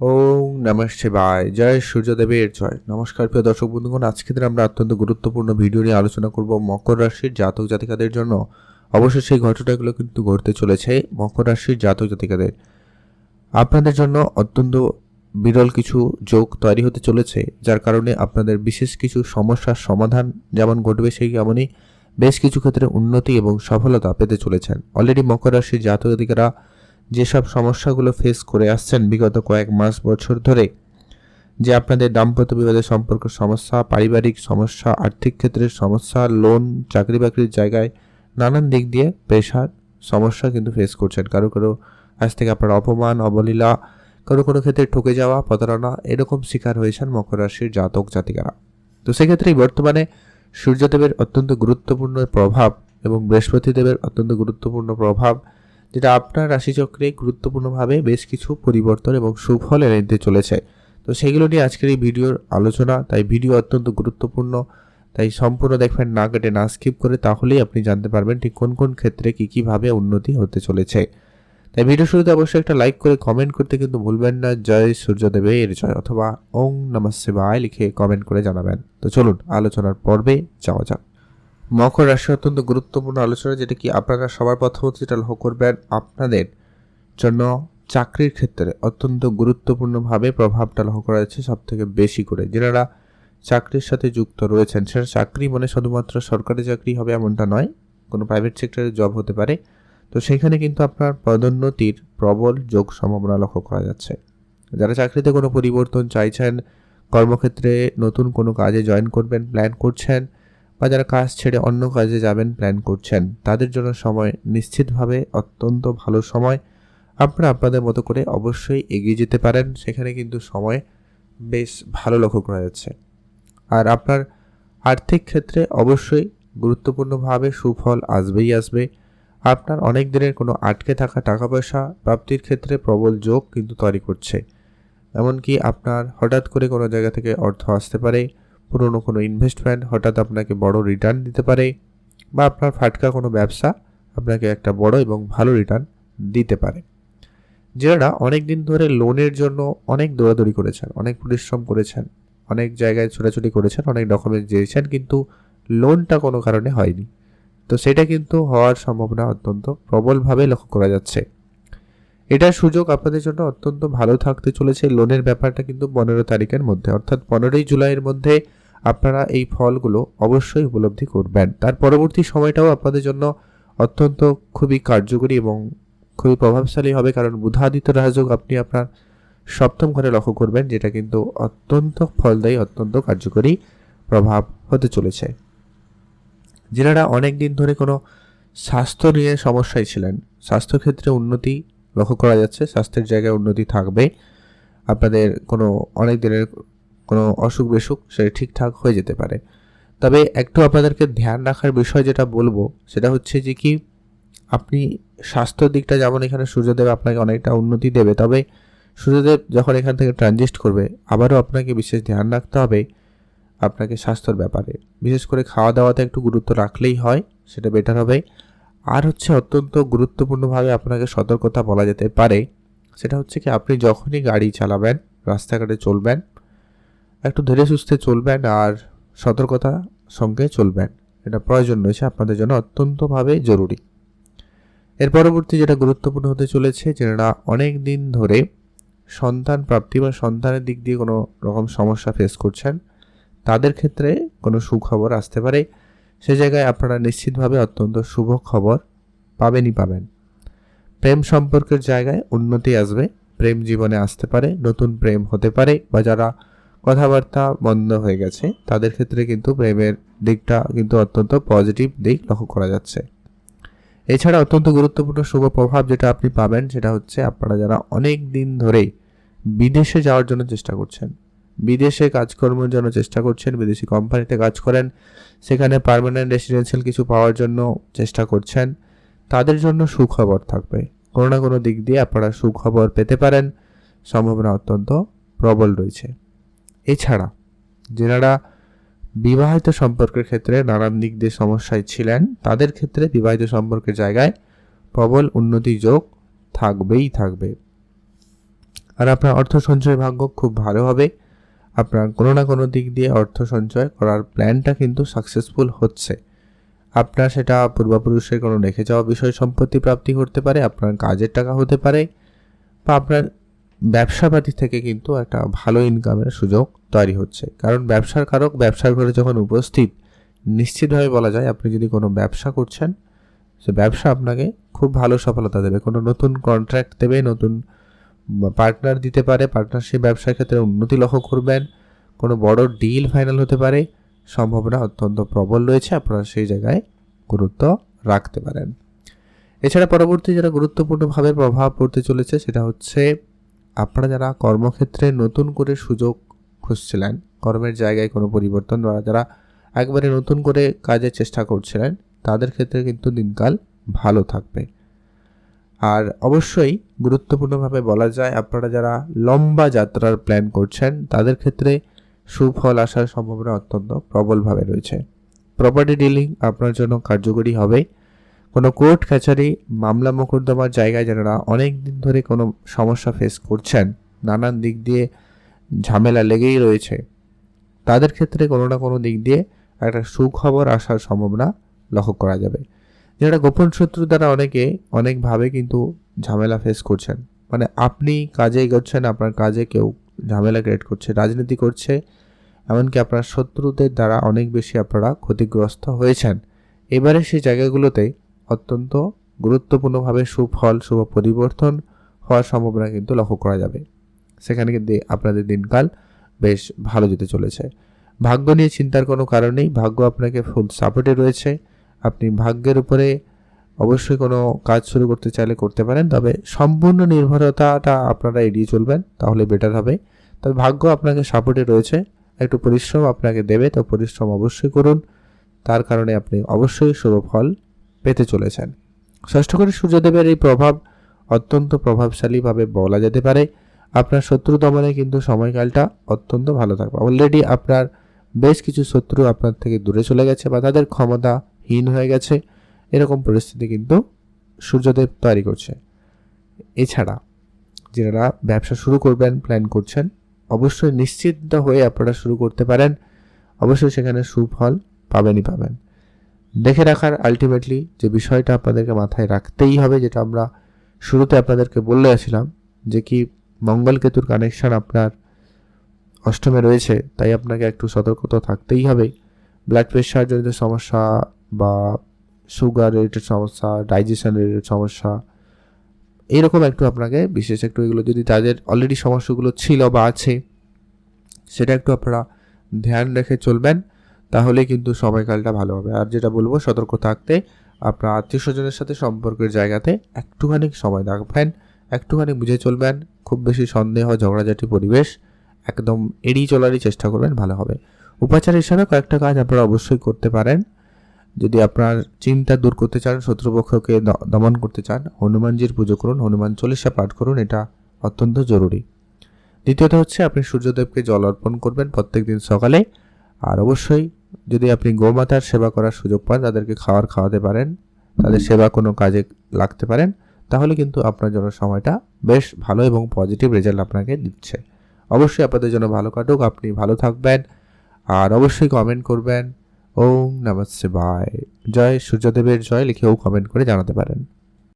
ওম নমঃ শিবায়। জয় সূর্যদেবের জয়। নমস্কার প্রিয় দর্শক বন্ধুগণ আজকে দিন আমরা অত্যন্ত গুরুত্বপূর্ণ ভিডিও নিয়ে আলোচনা করব মকর রাশির জাতক জাতিকাদের জন্য। অবশ্যই সেই ঘটনাগুলো কিন্তু ঘটতে চলেছে মকর রাশির জাতক জাতিকাদের। আপনাদের জন্য অত্যন্ত বিরল কিছু যোগ তৈরি হতে চলেছে, যার কারণে আপনাদের বিশেষ কিছু সমস্যার সমাধান যেমন ঘটবে সেই তেমনই বেশ কিছু ক্ষেত্রে উন্নতি এবং সফলতা পেতে চলেছেন। অলরেডি মকর রাশির জাতক জাতিকারা যেসব সমস্যাগুলো ফেস করে আসছেন বিগত কয়েক মাস, বছর ধরে, যে আপনাদের দাম্পত্য বিবাদের সম্পর্ক সমস্যা, পারিবারিক সমস্যা, আর্থিক ক্ষেত্রের সমস্যা লোন চাকরি বাকরির জায়গায় নানান দিক দিয়ে প্রেশার সমস্যা কিন্তু ফেস করছেন। কারও কারও আজ থেকে আপনার অপমান, অবলীলা কোনো কোনো ক্ষেত্রে ঠকে যাওয়া, প্রতারণা, এরকম শিকার হয়েছেন মকর রাশির জাতক জাতিকারা। তো সেক্ষেত্রেই বর্তমানে সূর্যদেবের অত্যন্ত গুরুত্বপূর্ণ প্রভাব এবং বৃহস্পতি দেবের অত্যন্ত গুরুত্বপূর্ণ প্রভাব যেটা আপনার রাশিচক্রে গুরুত্বপূর্ণভাবে বেশ কিছু পরিবর্তন এবং সুফল এনে দিতে চলেছে। তো সেগুলো নিয়ে আজকের এই ভিডিওর আলোচনা, তাই ভিডিও অত্যন্ত গুরুত্বপূর্ণ, তাই সম্পূর্ণ দেখবেন, না কেটে, না স্কিপ করে তাহলেই আপনি জানতে পারবেন ঠিক কোন কোন ক্ষেত্রে কী, কীভাবে উন্নতি হতে চলেছে। তাই ভিডিও শুরুতে অবশ্যই একটা লাইক করে, কমেন্ট করতে কিন্তু ভুলবেন না। জয় সূর্যদেবের জয় অথবা ওং শিবায় লিখে কমেন্ট করে জানাবেন। তো চলুন, আলোচনার পর্বে যাওয়া যাক। মকর রাশি অত্যন্ত গুরুত্বপূর্ণ আলোচনা, যেটা কি আপনারা সবার প্রথমত যেটা লক্ষ্য করবেন, আপনাদের জন্য চাকরির ক্ষেত্রে অত্যন্ত গুরুত্বপূর্ণভাবে প্রভাবটা লক্ষ্য করা যাচ্ছে সব থেকে বেশি করে। যারা চাকরির সাথে যুক্ত রয়েছেন সেটা চাকরি মানে শুধুমাত্র সরকারি চাকরি হবে এমনটা নয়, কোনো প্রাইভেট সেক্টরে জব হতে পারে। তো সেখানে কিন্তু আপনার পদোন্নতির প্রবল যোগ সম্ভাবনা লক্ষ্য করা যাচ্ছে। যারা চাকরিতে কোনো পরিবর্তন চাইছেন, কর্মক্ষেত্রে নতুন কোনো কাজে জয়েন করবেন প্ল্যান করছেন বা যারা কাজ ছেড়ে অন্য কাজে যাবেন প্ল্যান করছেন, তাদের জন্য সময় নিশ্চিতভাবে অত্যন্ত ভালো সময়। আপনারা আপনাদের মতো করে অবশ্যই এগিয়ে যেতে পারেন, সেখানে কিন্তু সময় বেশ ভালো লক্ষ্য করা যাচ্ছে। আর আপনার আর্থিক ক্ষেত্রে অবশ্যই গুরুত্বপূর্ণভাবে সুফল আসবেই আসবে। আপনার অনেক দিনের কোনো আটকে থাকা টাকা পয়সা প্রাপ্তির ক্ষেত্রে প্রবল যোগ কিন্তু তৈরি করছে। এমনকি আপনার হঠাৎ করে কোনো জায়গা থেকে অর্থ আসতে পারে পুরনো কোনো ইনভেস্টমেন্ট হঠাৎ আপনাকে বড় রিটার্ন দিতে পারে বা আপনার ফাটকা কোনো ব্যবসা আপনাকে একটা বড় এবং ভালো রিটার্ন দিতে পারে। যারা অনেক দিন ধরে লোনের জন্য অনেক দৌড়াদৌড়ি করেছেন, অনেক পরিশ্রম করেছেন, অনেক জায়গায় ছোটাছুটি করেছেন, অনেক ডকুমেন্ট দিয়েছেন কিন্তু লোনটা কোনো কারণে হয়নি। তো সেটা কিন্তু হওয়ার সম্ভাবনা অত্যন্ত প্রবলভাবে লক্ষ্য করা যাচ্ছে। এটার সুযোগ আপনাদের জন্য অত্যন্ত ভালো থাকতে চলেছে। লোনের ব্যাপারটা কিন্তু পনেরো তারিখের মধ্যে, অর্থাৎ পনেরোই জুলাইয়ের মধ্যে আপনারা এই ফলগুলো অবশ্যই উপলব্ধি করবেন। তার পরবর্তী সময়টাও আপনাদের জন্য অত্যন্ত খুবই কার্যকরী এবং খুবই প্রভাবশালী হবে, কারণ বুধাদিত্য রাজযোগ আপনি আপনার সপ্তম ঘরে লক্ষ্য করবেন, যেটা কিন্তু অত্যন্ত ফলদায়ী, অত্যন্ত কার্যকরী প্রভাব হতে চলেছে। যেনারা অনেক দিন ধরে কোনো স্বাস্থ্য নিয়ে সমস্যায় ছিলেন। স্বাস্থ্যক্ষেত্রে উন্নতি লক্ষ্য করা যাচ্ছে, স্বাস্থ্যের জায়গায় উন্নতি থাকবে। আপনাদের কোনো অনেক দিনের কোনো অসুখ বিসুখ সেটা ঠিকঠাক হয়ে যেতে পারে। তবে একটু আপনাদেরকে ধ্যান রাখার বিষয় যেটা বলব, সেটা হচ্ছে যে কি, আপনি স্বাস্থ্য দিকটা যেমন এখানে সূর্যদেব আপনাকে অনেকটা উন্নতি দেবে, তবে সূর্যদেব যখন এখান থেকে ট্রানজিস্ট করবে, আবারও আপনাকে বিশেষ ধ্যান রাখতে হবে আপনাকে স্বাস্থ্যর ব্যাপারে। বিশেষ করে খাওয়া দাওয়াতে একটু গুরুত্ব রাখলেই হয়, সেটা বেটার হবে। আর হচ্ছে অত্যন্ত গুরুত্বপূর্ণভাবে আপনাকে সতর্কতা বলা যেতে পারে, সেটা হচ্ছে কি, আপনি যখনই গাড়ি চালাবেন, রাস্তাঘাটে চলবেন একটু ধীরে সুস্থে চলবেন আর সতর্কতা সঙ্গে চলবেন। এটা প্রয়োজন রয়েছে আপনাদের জন্য অত্যন্তভাবে জরুরি। এর পরবর্তী যেটা গুরুত্বপূর্ণ হতে চলেছে, যেটা অনেক দিন ধরে সন্তান প্রাপ্তি বা সন্তানের দিক দিয়ে কোনো রকম সমস্যা ফেস করছেন, তাদের ক্ষেত্রে কোনো সুখবর আসতে পারে। সে জায়গায় আপনারা নিশ্চিতভাবে অত্যন্ত শুভ খবর পাবেনই পাবেন। প্রেম সম্পর্কের জায়গায় উন্নতি আসবে, প্রেম জীবনে আসতে পারে, নতুন প্রেম হতে পারে বা যারা কথাবার্তা বন্ধ হয়ে গেছে। তাদের ক্ষেত্রে কিন্তু প্রেমের দিকটা কিন্তু অত্যন্ত পজিটিভ দিক লক্ষ্য করা যাচ্ছে। এছাড়া অত্যন্ত গুরুত্বপূর্ণ শুভ প্রভাব যেটা আপনি পাবেন সেটা হচ্ছে আপনারা যারা অনেক দিন ধরেই বিদেশে যাওয়ার জন্য চেষ্টা করছেন, বিদেশে কাজকর্মের জন্য চেষ্টা করছেন, বিদেশি কোম্পানিতে কাজ করেন, সেখানে পারমানেন্ট রেসিডেন্সিয়াল কিছু পাওয়ার জন্য চেষ্টা করছেন, তাদের জন্য সুখবর থাকবে। কোনো না কোনো দিক দিয়ে আপনারা সুখবর পেতে পারেন। সম্ভাবনা অত্যন্ত প্রবল রয়েছে। এছাড়া যেনারা বিবাহিত সম্পর্কের ক্ষেত্রে নানান দিক দিয়ে সমস্যায় ছিলেন, তাদের ক্ষেত্রে বিবাহিত সম্পর্কের জায়গায় প্রবল উন্নতি যোগ থাকবেই থাকবে। আর আপনার অর্থ সঞ্চয় ভাগ্য খুব ভালো হবে। আপনার কোনো না কোনো দিক দিয়ে অর্থ সঞ্চয় করার প্ল্যানটা কিন্তু সাকসেসফুল হচ্ছে। আপনার সেটা পূর্বপুরুষের কোনো রেখে যাওয়া বিষয় সম্পত্তি প্রাপ্তি করতে পারে, আপনার কাজের টাকা হতে পারে, বা আপনার ব্যবসাপাতি থেকে কিন্তু একটা ভালো ইনকামের সুযোগ তৈরি হচ্ছে। কারণ ব্যবসার কারক ব্যবসার ঘরে যখন উপস্থিত, নিশ্চিতভাবে বলা যায় আপনি যদি কোনো ব্যবসা করছেন, সে ব্যবসা আপনাকে খুব ভালো সফলতা দেবে। কোনো নতুন কন্ট্রাক্ট দেবে, নতুন পার্টনার দিতে পারে পার্টনারশিপ ব্যবসার ক্ষেত্রে উন্নতি লক্ষ্য করবেন, কোনো বড় ডিল ফাইনাল হতে পারে, সম্ভাবনা অত্যন্ত প্রবল রয়েছে, আপনারা সেই জায়গায় গুরুত্ব রাখতে পারেন। এছাড়া পরবর্তী যেটা গুরুত্বপূর্ণভাবে প্রভাব পড়তে চলেছে, সেটা হচ্ছে আপনারা যারা কর্মক্ষেত্রে নতুন করে সুযোগ খুঁজছিলেন, কর্মের জায়গায় কোনো পরিবর্তন বা যারা একবারে নতুন করে কাজের চেষ্টা করছিলেন, তাদের ক্ষেত্রে কিন্তু দিনকাল ভালো থাকবে। আর অবশ্যই গুরুত্বপূর্ণভাবে বলা যায়, আপনারা যারা লম্বা যাত্রার প্ল্যান করছেন, তাদের ক্ষেত্রে সুফল আসার সম্ভাবনা অত্যন্ত প্রবলভাবে রয়েছে। প্রপার্টি ডিলিং আপনার জন্য কার্যকরী হবে। কোনো কোর্ট কাছারি মামলা মোকদ্দমার জায়গায় যারা অনেক দিন ধরে কোনো সমস্যা ফেস করছেন, নানান দিক দিয়ে ঝামেলা লেগেই রয়েছে। তাদের ক্ষেত্রে কোনো না কোনো দিক দিয়ে একটা সুখবর আসার সম্ভাবনা লক্ষ্য করা যাবে। যেটা গোপন শত্রু দ্বারা অনেকে অনেকভাবে কিন্তু ঝামেলা ফেস করছেন। মানে আপনি কাজে এগোচ্ছেন, আপনার কাজে কেউ ঝামেলা ক্রিয়েট করছে, রাজনীতি করছে, এমনকি আপনার শত্রুদের দ্বারা অনেক বেশি আপনারা ক্ষতিগ্রস্ত হয়েছেন। এবারে সেই জায়গাগুলোতে অত্যন্ত গুরুত্বপূর্ণভাবে সুফল শুভ পরিবর্তন হওয়ার সম্ভাবনা কিন্তু লক্ষ্য করা যাবে। সেখানে কিন্তু আপনাদের দিনকাল বেশ ভালো যেতে চলেছে। ভাগ্য নিয়ে চিন্তার কোনো কারণ নেই। ভাগ্য আপনাকে ফুল সাপোর্টে রয়েছে। আপনি ভাগ্যের উপরে অবশ্যই কোনো কাজ শুরু করতে চাইলে করতে পারেন, তবে সম্পূর্ণ নির্ভরতাটা আপনারা এড়িয়ে চলবেন, তাহলে বেটার হবে। তবে ভাগ্য আপনাকে সাপোর্টে রয়েছে। একটু পরিশ্রম আপনাকে দেবে, তো পরিশ্রম অবশ্যই করুন। তার কারণে আপনি অবশ্যই শুভ ফল পেতে চলেছেন। ষষ্ঠ করে সূর্যদেবের এই প্রভাব অত্যন্ত প্রভাবশালীভাবে বলা যেতে পারে। আপনার শত্রু দমনে কিন্তু সময়কালটা অত্যন্ত ভালো থাকবে। অলরেডি আপনার বেশ কিছু শত্রু আপনার থেকে দূরে চলে গেছে বা তাদের ক্ষমতাহীন হয়ে গেছে। এরকম পরিস্থিতি কিন্তু সূর্যদেব তৈরি করছে। এছাড়া যারা ব্যবসা শুরু করবেন প্ল্যান করছেন, অবশ্যই নিশ্চিন্ত হয়ে আপনারা শুরু করতে পারেন। অবশ্যই সেখানে সুফল পাবেনই পাবেন। দেখে রাখার আলটিমেটলি যে বিষয়টা আপনাদেরকে মাথায় রাখতেই হবে, যেটা আমরা শুরুতে আপনাদেরকে বলে আসছিলাম যে কি মঙ্গল কেতুর কানেকশন আপনার অষ্টমে রয়েছে, তাই আপনাকে একটু সতর্কতা থাকতেই হবে। ব্লাড প্রেশার জনিত সমস্যা বা সুগার রিলেটেড সমস্যা ডাইজেশন রিলেটেড সমস্যা এইরকম একটু আপনাকে বিশেষ একটু এগুলো যদি তাদের অলরেডি সমস্যাগুলো ছিল বা আছে, সেটা একটু আপনারা ধ্যান রেখে চলবেন। তাহলে কিন্তু সময়কালটা ভালো হবে। আর যেটা বলব, সতর্ক থাকতে আপনার আত্মীয় স্বজনের সাথে সম্পর্কের জায়গাতে একটুখানি সময় রাখবেন, একটুখানি বুঝে চলবেন, খুব বেশি সন্দেহ, ঝগড়াঝাটি পরিবেশ একদম এড়িয়ে চলারই চেষ্টা করবেন, ভালো হবে। উপাচার হিসাবে কয়েকটা কাজ আপনারা অবশ্যই করতে পারেন। যদি আপনার চিন্তা দূর করতে চান, শত্রুপক্ষকে দমন করতে চান, হনুমানজির পুজো করুন, হনুমান চল্লিশা পাঠ করুন, এটা অত্যন্ত জরুরি। দ্বিতীয়ত হচ্ছে আপনি সূর্যদেবকে জল অর্পণ করবেন প্রত্যেক দিন সকালে, আর অবশ্যই যদি আপনি গোমাতার সেবা করার সুযোগ পান, তাদেরকে খাওয়ার খাওয়াতে পারেন, তাদের সেবা কোনো কাজে লাগতে পারেন, তাহলে কিন্তু আপনার জন্য সময়টা বেশ ভালো এবং পজিটিভ রেজাল্ট আপনাকে দিচ্ছে। অবশ্যই আপনাদের জন্য ভালো কাটুক, আপনি ভালো থাকবেন, আর অবশ্যই কমেন্ট করবেন। ওম নমঃ শিবায় জয় সূর্যদেবের জয় লিখেও কমেন্ট করে জানাতে পারেন।